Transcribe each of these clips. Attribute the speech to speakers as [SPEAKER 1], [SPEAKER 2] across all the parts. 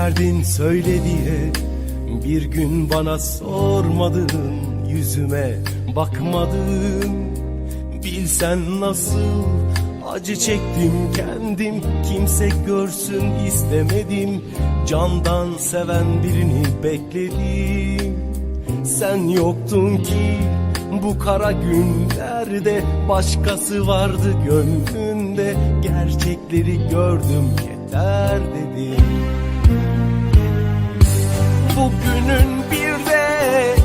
[SPEAKER 1] derdin söyle diye Bir gün bana sormadın Yüzüme bakmadın. Bilsen nasıl acı çektim kendim Kimse görsün istemedim. Candan seven birini bekledim. Sen yoktun ki bu kara günlerde Başkası vardı gönlünde. Gerçekleri gördüm yeter dedim Bugünün bir de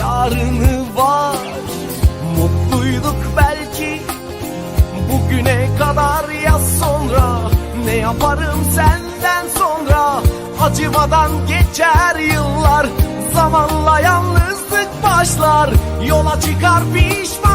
[SPEAKER 1] yarını var. Mutluyduk belki bugüne kadar. Ya sonra Ne yaparım senden sonra? Acımadan geçer yıllar Zamanla yalnızlık başlar. Yola çıkar pişmanlıklar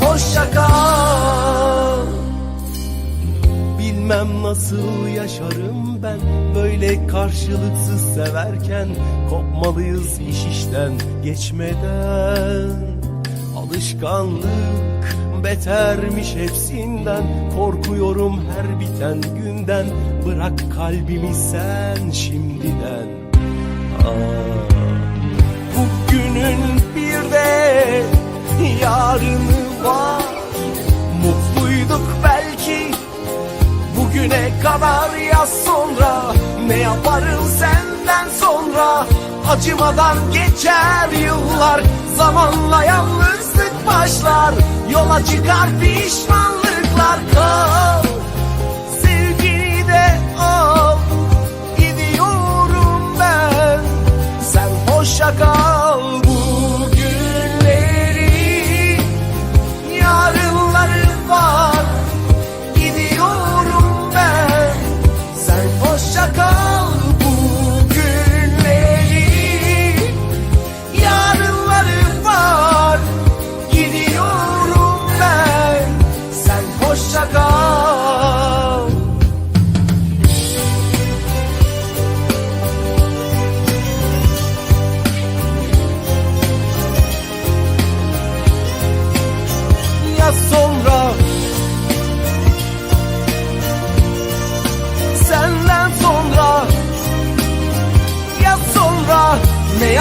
[SPEAKER 1] hoşça kal. Bilmem nasıl yaşarım ben. Böyle karşılıksız severken Kopmalıyız iş işten geçmeden. Alışkanlık betermiş hepsinden. Korkuyorum her biten günden. Bırak kalbimi sen şimdiden. Aa, Bugünün bir de Ne yaparım senden sonra? Acımadan geçer yıllar Zamanla yalnızlık başlar. Yola çıkar pişmanlıklar. Kal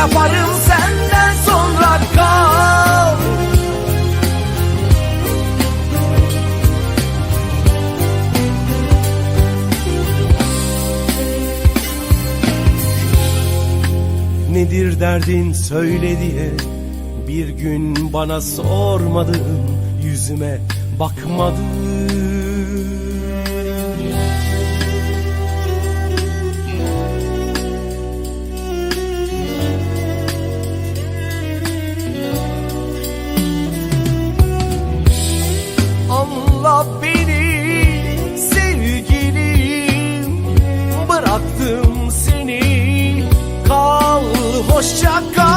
[SPEAKER 1] yaparım senden sonra kal. Nedir derdin söyle diye Bir gün bana sormadın Yüzüme bakmadın shotgun.